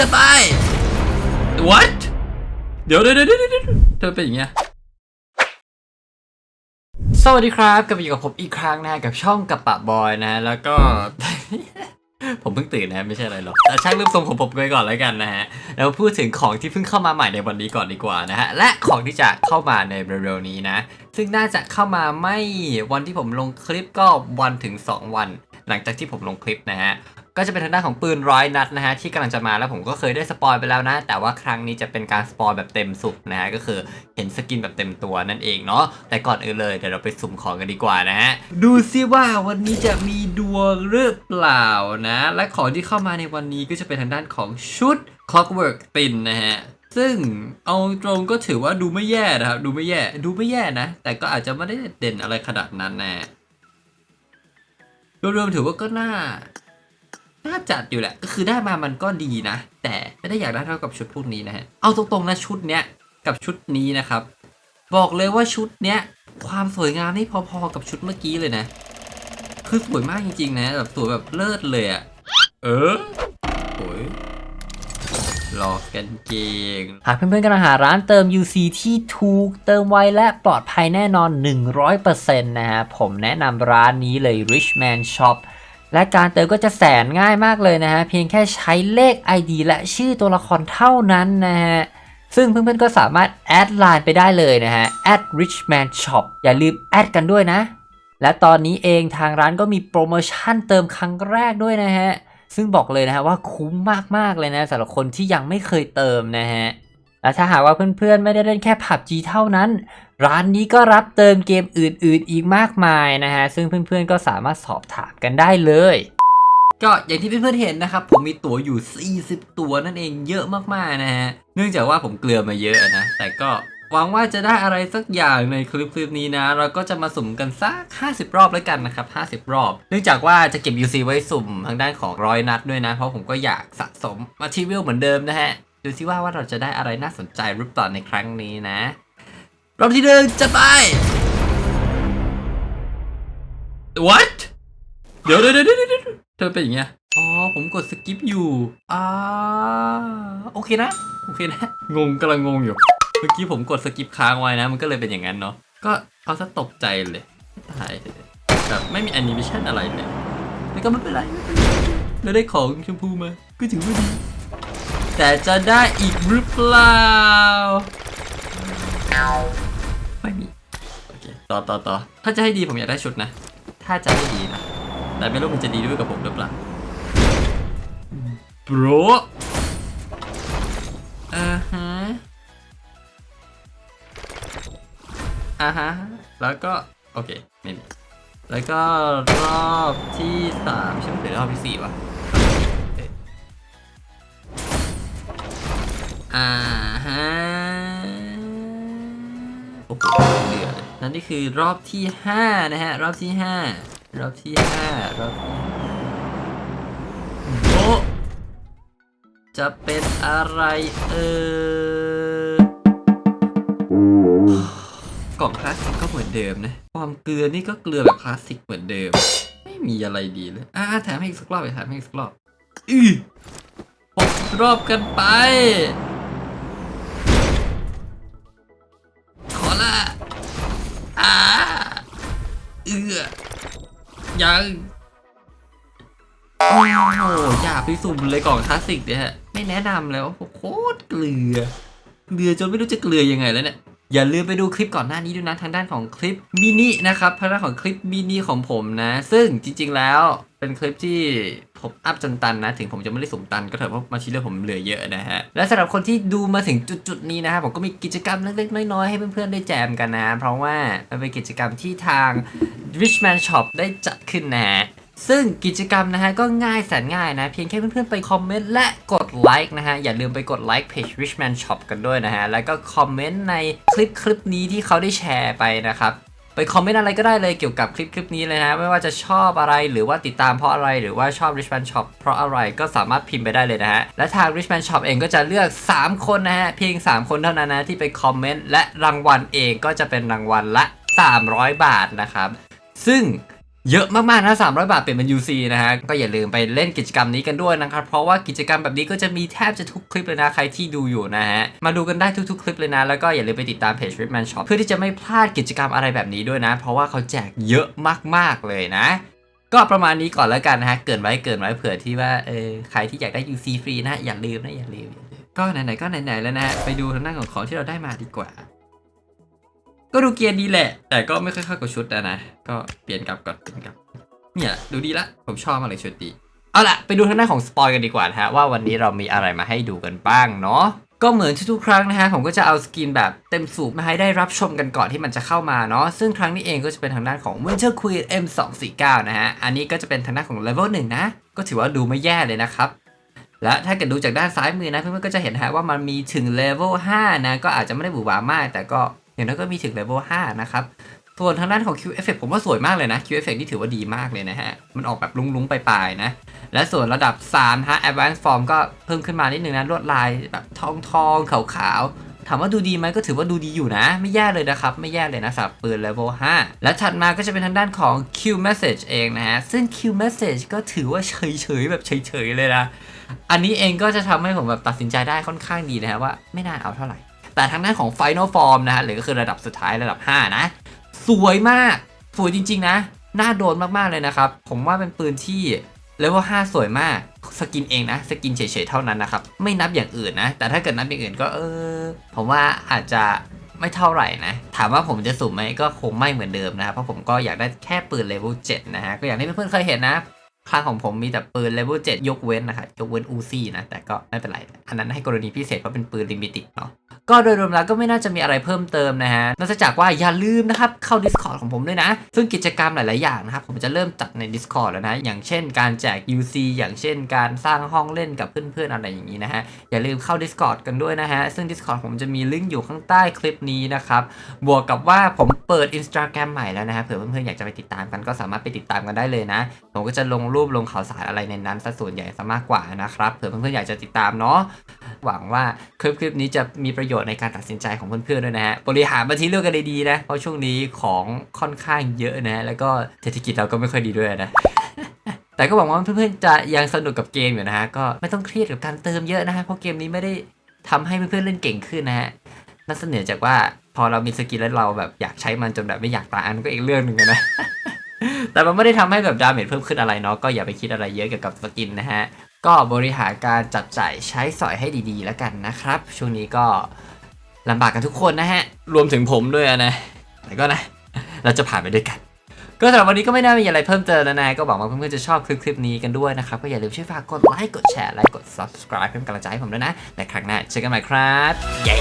จะไป what เดี๋ยวเดี๋ยวเดี๋ยวเดี๋ยวเดี๋ยวเธอเป็นอย่างเงี้ย สวัสดีครับกลับมาอยู่กับผมอีกครั้งนะฮะกับช่องกับปะบอยนะแล้วก็ ผมเพิ่งตื่นนะไม่ใช่อะไรหรอกแต่ช่างรูปทรงของผมไปก่อนแล้วกันนะฮะแล้วพูดถึงของที่เพิ่งเข้ามาใหม่ในวันนี้ก่อนดีกว่านะฮะและของที่จะเข้ามาในเร็วๆนี้นะ ซึ่งน่าจะเข้ามาไม่วันที่ผมลงคลิปก็วันถึง 2 วัน หลังจากที่ผมลงคลิปนะฮะ ก็จะเป็นทางด้านของปืนร้อยนัดนะฮะที่กำลังจะมาแล้วผมก็เคยได้สปอยไปแล้วนะ แต่ว่าครั้งนี้จะเป็นการสปอยแบบเต็มสุกนะฮะก็คือเห็นสกินแบบเต็มตัวนั่นเองเนาะแต่ก่อนอื่นเลยเดี๋ยวเราไปสุ่มของกันดีกว่านะฮะดูซิว่าวันนี้จะมีดวงหรือเปล่านะ และของที่เข้ามาในวันนี้ก็จะเป็นทางด้านของชุด Clockwork Spin นะฮะซึ่งเอาตรงก็ถือว่าดูไม่แย่นะครับ ดูไม่แย่ดูไม่แย่นะ แต่ก็อาจจะไม่ได้เด่นอะไรขนาดนั้นแน่รวมๆถือว่าก็น่า น่าจัดอยู่แหละ ก็คือได้มามันก็ดีนะ แต่ไม่ได้อยากได้เท่ากับชุดพวกนี้นะฮะ เอาตรงๆนะชุดเนี้ยกับชุดนี้นะครับ บอกเลยว่าชุดเนี้ยความสวยงามนี่พอๆกับชุดเมื่อกี้เลยนะ คือสวยมากจริงๆนะแบบสวยแบบเลิศเลยอะเออโอ้ยหลอกกันเก่งหากเพื่อนๆกำลังหาร้านเติม UC ที่ถูกเติมไวและปลอดภัยแน่นอน 100%นะฮะผมแนะนำร้านนี้เลย Richman Shop และการเติมก็จะแสนง่ายมากเลยนะฮะ เพียงแค่ใช้เลข ID และชื่อตัวละครเท่านั้นนะฮะ ซึ่งเพื่อนๆก็สามารถแอดไลน์ไปได้เลยนะฮะ @richman shop อย่าลืมแอดกันด้วยนะ และตอนนี้เองทางร้านก็มีโปรโมชั่นเติมครั้งแรกด้วยนะฮะ ซึ่งบอกเลยนะฮะว่าคุ้มมากๆเลยนะสำหรับคนที่ยังไม่เคยเติมนะฮะ และถ้าหากว่าเพื่อนๆ ไม่ได้เล่นแค่ PUBG เท่านั้น ร้านนี้ก็รับเติมเกมอื่นๆ อีกมากมายนะฮะ ซึ่งเพื่อนๆ ก็สามารถสอบถามกันได้เลย ก็อย่างที่เพื่อนๆ เห็นนะครับ ผมมีตั๋วอยู่ 40 ตัวนั่นเองเยอะมากๆ นะฮะ เนื่องจากว่าผมเกลือมาเยอะนะ แต่ก็หวังว่าจะได้อะไรสักอย่างในคลิปคลิปนี้นะ เราก็จะมาสุ่มกันสัก 50 รอบแล้วกันนะครับ 50 รอบ เนื่องจากว่าจะเก็บ UC ไว้สุ่มทางด้านของร้อยนัดด้วยนะ เพราะผมก็อยากสะสมมาทีวิลเหมือนเดิมนะฮะ ดูซิว่าว่าเราจะได้อะไรน่าสนใจหรือเปล่าในครั้งนี้นะ รอบที่หนึ่งจะไป what เดี๋ยวเดี๋ยวเดี๋ยวเดี๋ยวเธอเป็นอย่างเงี้ย อ๋อ ผมกดสกิปอยู่ อ่า โอเคนะ โอเคนะ งงกำลังงงอยู่ เมื่อกี้ผมกดสกิปค้างไว้นะ มันก็เลยเป็นอย่างนั้นเนาะ ก็เอาซะตกใจเลย ตายแบบไม่มีแอนิเมชันอะไรเลยแต่ก็ไม่เป็นไรไม่เป็นไรแล้วได้ของชมพูมา ก็ถือว่าดี แต่จะได้อีกหรือเปล่า ไม่มี โอเค ต่อต่อต่อถ้าจะให้ดีผมอยากได้ชุดนะ ถ้าจะให้ดีนะ แต่ไม่รู้มันจะดีด้วยกับผมหรือเปล่า bro อ่าฮะอ่าฮะ แล้วก็ โอเค ไม่มี แล้วก็รอบที่สามใช่ไหมหรือรอบที่สี่วะ อ่าฮะโอ้โหเหลือเลยนั่นนี่คือรอบที่ห้านะฮะ รอบที่ห้ารอบที่ห้ารอบที่โอ้จะเป็นอะไรเออกล่องคลาสสิกก็เหมือนเดิมนะ ความเกลือนี่ก็เกลือแบบคลาสสิกเหมือนเดิม ไม่มีอะไรดีเลย อ่าแถมให้อีกสักรอบไปแถมให้อีกสักรอบ อือหกรอบกันไป เอือยังโอ้โหอย่าไปสุ่มเลยกล่องคลาสสิกเนี่ยฮะไม่แนะนำแล้วโคตรเกลือ เกลือจนไม่รู้จะเกลือยังไงแล้วเนี่ยอย่าลืมไปดูคลิปก่อนหน้านี้ด้วยนะทางด้านของคลิปมินินะครับทางด้านของคลิปมินิของผมนะ ซึ่งจริง ๆ แล้ว เป็นคลิปที่ผมอัพจนตันนะ ถึงผมจะไม่ได้สมตันก็เถอะเพราะมาชิเลอร์ผมเหลือเยอะนะฮะ และสำหรับคนที่ดูมาถึงจุดๆนี้นะครับผมก็มีกิจกรรมเล็กๆน้อยๆให้เพื่อนๆได้แจมกันนะ เพราะว่ามันเป็นกิจกรรมที่ทาง Richman Shop ได้จัดขึ้นนะฮะซึ่งกิจกรรมนะฮะก็ง่ายแสนง่ายนะ เพียงแค่เพื่อนๆไปคอมเมนต์และกดไลค์นะฮะ อย่าลืมไปกดไลค์เพจ Richman Shop กันด้วยนะฮะ แล้วก็คอมเมนต์ในคลิปคลิปนี้ที่เขาได้แชร์ไปนะครับ ไปคอมเมนต์อะไรก็ได้เลยเกี่ยวกับคลิปคลิปนี้เลยนะไม่ว่าจะชอบอะไรหรือว่าติดตามเพราะอะไรหรือว่าชอบ Richman Shop เพราะอะไรก็สามารถพิมพ์ไปได้เลยนะฮะ และทาง Richman Shop เองก็จะเลือก 3 คนนะฮะ เพียง 3 คนเท่านั้นนะที่ไปคอมเมนต์และรางวัลเองก็จะเป็นรางวัลละ 300 บาทนะครับ ซึ่ง เยอะมากๆนะ300 บาทเปลี่ยนเป็น UC นะฮะ ก็อย่าลืมไปเล่นกิจกรรมนี้กันด้วยนะครับ เพราะว่ากิจกรรมแบบนี้ก็จะมีแทบจะทุกคลิปเลยนะ ใครที่ดูอยู่นะฮะ มาดูกันได้ทุกๆ คลิปเลยนะ แล้วก็อย่าลืมไปติดตามเพจ Ripman Shop เพื่อที่จะไม่พลาดกิจกรรมอะไรแบบนี้ด้วยนะ เพราะว่าเขาแจกเยอะมากๆเลยนะ ก็ประมาณนี้ก่อนแล้วกันนะฮะ เกินไว้เกินไว้เผื่อที่ว่าเออใครที่อยากได้ UC ฟรีนะอย่าลืมนะอย่าลืมอย่าลืมก็ไหนๆก็ไหนๆแล้วนะฮะไปดูทางด้านของของที่เราได้มาดีกว่า ก็ดูเกียร์ดีแหละ แต่ก็ไม่ค่อยเข้ากับชุดนะนะ ก็เปลี่ยนกลับก่อนเปลี่ยนกลับ เนี่ยดูดีละ ผมชอบมากเลยชุดดี เอาละไปดูทางด้านของสปอยกันดีกว่านะฮะว่าวันนี้เรามีอะไรมาให้ดูกันบ้างเนาะก็เหมือนทุกๆครั้งนะฮะ ผมก็จะเอาสกินแบบเต็มสูบมาให้ได้รับชมกันก่อนที่มันจะเข้ามาเนาะซึ่งครั้งนี้เองก็จะเป็นทางด้านของ Winter Queen M249 นะฮะ อันนี้ก็จะเป็นทางด้านของ Level 1 นะ ก็ถือว่าดูไม่แย่เลยนะครับ และถ้าเกิดดูจากด้านซ้ายมือนะเพื่อนๆก็จะเห็นฮะว่ามันมีถึง Level 5 นะ ก็อาจจะไม่ได้บูบามาก แต่ก็ อย่างน้อยก็มีถึง Level 5นะครับส่วนทางด้านของ Q Effect ผมว่าสวยมากเลยนะ Q Effect นี่ถือว่าดีมากเลยนะฮะ มันออกแบบลุ้งๆไปลายๆนะ และส่วนระดับ3ฮะ Advanced Form ก็เพิ่มขึ้นมานิดนึงนะลวดลายแบบทองทองขาวขาวๆ ถามว่าดูดีไหมก็ถือว่าดูดีอยู่นะ ไม่แย่เลยนะครับ ไม่แย่เลยนะสำหรับปืน Level 5 และถัดมาก็จะเป็นทางด้านของ Q Message เองนะฮะ ซึ่ง Q Message ก็ถือว่าเฉยๆแบบเฉยๆเลยนะ อันนี้เองก็จะทำให้ผมแบบตัดสินใจได้ค่อนข้างดีนะฮะว่าไม่น่าเอาเท่าไหร่ แต่ทางด้านของ Final Form นะฮะหรือก็คือระดับสุดท้ายระดับ 5 นะ สวยมาก สวยจริง ๆ นะ น่าโดนมาก ๆ เลยนะครับ ผมว่าเป็นปืนที่เลเวล5สวยมาก สกินเองนะ สกินเฉย ๆ เท่านั้นนะครับ ไม่นับอย่างอื่นนะ แต่ถ้าเกิดนับอย่างอื่นก็เออ ผมว่าอาจจะไม่เท่าไหร่นะ ถามว่าผมจะสุ่มไหมก็คงไม่เหมือนเดิมนะครับ เพราะผมก็อยากได้แค่ปืนเลเวล7นะฮะ ก็อย่างที่เพื่อนๆเคยเห็นนะครั้งของผมมีแต่ปืนเลเวล7ยกเว้นนะครับยกเว้นอูซี่นะ แต่ก็ไม่เป็นไร อันนั้นให้กรณีพิเศษเพราะเป็นปืนลิมิติเนาะ ก็โดยรวมแล้วก็ไม่น่าจะมีอะไรเพิ่มเติมนะฮะนอกจากว่าอย่าลืมนะครับเข้า Discord ของผมด้วยนะ ซึ่งกิจกรรมหลาย ๆ อย่างนะครับ ผมจะเริ่มจัดใน Discord แล้วนะ อย่างเช่นการแจก UC อย่างเช่นการสร้างห้องเล่นกับเพื่อน ๆ อะไรอย่างนี้นะฮะ อย่าลืมเข้า Discord กันด้วยนะฮะ ซึ่ง Discord ผมจะมีลิงก์อยู่ข้างใต้คลิปนี้นะครับ บวกกับว่าผมเปิด Instagram ใหม่แล้วนะฮะ เผื่อเพื่อน ๆ อยากจะไปติดตามกันก็สามารถไปติดตามกันได้เลยนะ ผมก็จะลงรูปลงข่าวสารอะไรในนั้นซะส่วนใหญ่ซะมากกว่านะครับ เผื่อเพื่อน ๆ อยากจะติดตามเนาะ หวังว่าคลิปคลิปนี้จะมีประโยชน์ในการตัดสินใจของเพื่อนๆด้วยนะฮะบริหารบัญชีเลือกกันดีๆนะเพราะช่วงนี้ของค่อนข้างเยอะนะแล้วก็เศรษฐกิจเราก็ไม่ค่อยดีด้วยนะแต่ก็หวังว่าเพื่อนๆจะยังสนุกกับเกมอยู่นะฮะก็ไม่ต้องเครียดกับการเติมเยอะนะฮะเพราะเกมนี้ไม่ได้ทำให้เพื่อนๆเล่นเก่งขึ้นนะฮะนั่นเสนอจากว่าพอเรามีสกิลแล้วเราแบบอยากใช้มันจนแบบไม่อยากตายอันก็อีกเรื่องหนึ่งนะ แต่มันไม่ได้ทำให้แบบดาเมจเพิ่มขึ้นอะไรเนาะก็อย่าไปคิดอะไรเยอะเกี่ยวกับสกินนะฮะ ก็บริหารการจับจ่ายใช้สอยให้ดีๆ แล้วกันนะครับ ช่วงนี้ก็ลำบากกันทุกคนนะฮะ รวมถึงผมด้วยนะแต่ก็นะ เราจะผ่านไปด้วยกัน ก็สำหรับวันนี้ก็ไม่น่ามีอะไรเพิ่มเติมแล้วนะ ก็หวังว่าเพื่อนๆจะชอบคลิปคลิปนี้กันด้วยนะครับ ก็อย่าลืมช่วยฝากกดไลค์ กดแชร์ และกด subscribe เพื่อนกำลังใจให้ผมด้วยนะและครั้งหน้าเจอกันใหม่ครับ เย้